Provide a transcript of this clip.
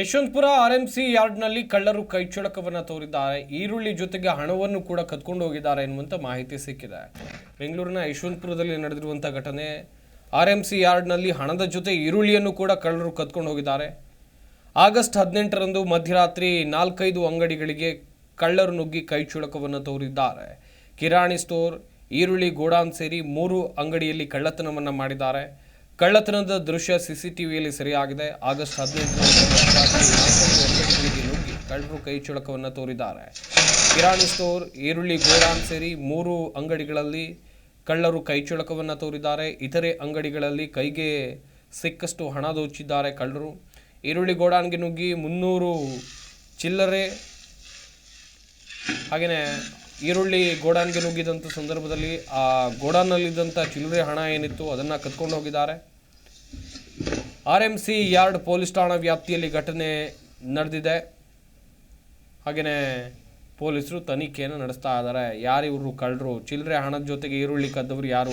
Yeshwanthpur R M C ಯಾರ್ಡ್ನಲ್ಲಿ ಕಳ್ಳರು ಕೈಚಳಕವನ್ನು ತೋರಿದ್ದಾರೆ. ಈರುಳ್ಳಿ ಜೊತೆಗೆ ಹಣವನ್ನು ಕೂಡ ಕದ್ಕೊಂಡು ಹೋಗಿದ್ದಾರೆ ಎನ್ನುವಂಥ ಮಾಹಿತಿ ಸಿಕ್ಕಿದೆ. ಬೆಂಗಳೂರಿನ ಯಶವಂತಪುರದಲ್ಲಿ ನಡೆದಿರುವಂಥ ಘಟನೆ ಆರ್ ಎಂ ಸಿ ಯಾರ್ಡ್ನಲ್ಲಿ ಹಣದ ಜೊತೆ ಈರುಳ್ಳಿಯನ್ನು ಕೂಡ ಕಳ್ಳರು ಕದ್ಕೊಂಡು ಹೋಗಿದ್ದಾರೆ. ಆಗಸ್ಟ್ ಹದಿನೆಂಟರಂದು ಮಧ್ಯರಾತ್ರಿ ನಾಲ್ಕೈದು ಅಂಗಡಿಗಳಿಗೆ ಕಳ್ಳರು ನುಗ್ಗಿ ಕೈಚಳಕವನ್ನು ತೋರಿದ್ದಾರೆ. ಕಿರಾಣಿ ಸ್ಟೋರ್, ಈರುಳ್ಳಿ ಗೋಡಾನ್ ಸೇರಿ ಮೂರು ಅಂಗಡಿಯಲ್ಲಿ ಕಳ್ಳತನವನ್ನು ಮಾಡಿದ್ದಾರೆ. ಕಳ್ಳತನದ ದೃಶ್ಯ ಸಿಸಿಟಿವಿಯಲ್ಲಿ ಸೆರೆಯಾಗಿದೆ. ಆಗಸ್ಟ್ ಅಂಗಡಿಗಳಿಗೆ ನುಗ್ಗಿ ಕಳ್ಳರು ಕೈಚಳಕವನ್ನು ತೋರಿದ್ದಾರೆ. ಕಿರಾಣಿ ಸ್ಟೋರ್, ಈರುಳ್ಳಿ ಗೋಡಾನ್ ಸೇರಿ ಮೂರು ಅಂಗಡಿಗಳಲ್ಲಿ ಕಳ್ಳರು ಕೈಚಳಕವನ್ನು ತೋರಿದ್ದಾರೆ. ಇತರೆ ಅಂಗಡಿಗಳಲ್ಲಿ ಕೈಗೆ ಸಿಕ್ಕಷ್ಟು ಹಣ ದೋಚಿದ್ದಾರೆ ಕಳ್ಳರು. ಈರುಳ್ಳಿ ಗೋಡಾನ್ಗೆ ನುಗ್ಗಿ ಮುನ್ನೂರು ಚಿಲ್ಲರೆ ಹಾಗೆಯೇ ಈರುಳ್ಳಿ ಗೋಡಾನ್ಗೆ ನುಗ್ಗಿದಂಥ ಸಂದರ್ಭದಲ್ಲಿ ಆ ಗೋಡಾನ್ನಲ್ಲಿದ್ದಂಥ ಚಿಲ್ಲರೆ ಹಣ ಏನಿತ್ತು ಅದನ್ನು ಕದ್ಕೊಂಡು ಹೋಗಿದ್ದಾರೆ. R M C yard police ಠಾಣಾ ವ್ಯಾಪ್ತಿಯಲ್ಲಿ ಘಟನೆ ನಡೆದಿದೆ. ಹಾಗೆಯೇ ಪೊಲೀಸರು ತನಿಖೆಯನ್ನು ನಡೆಸ್ತಾ ಇದ್ದಾರೆ. ಯಾರು ಇವರು ಕಳ್ಳರು? ಚಿಲ್ಲರೆ ಹಣದ ಜೊತೆಗೆ ಈರುಳ್ಳಿ ಕದ್ದವರು ಯಾರು?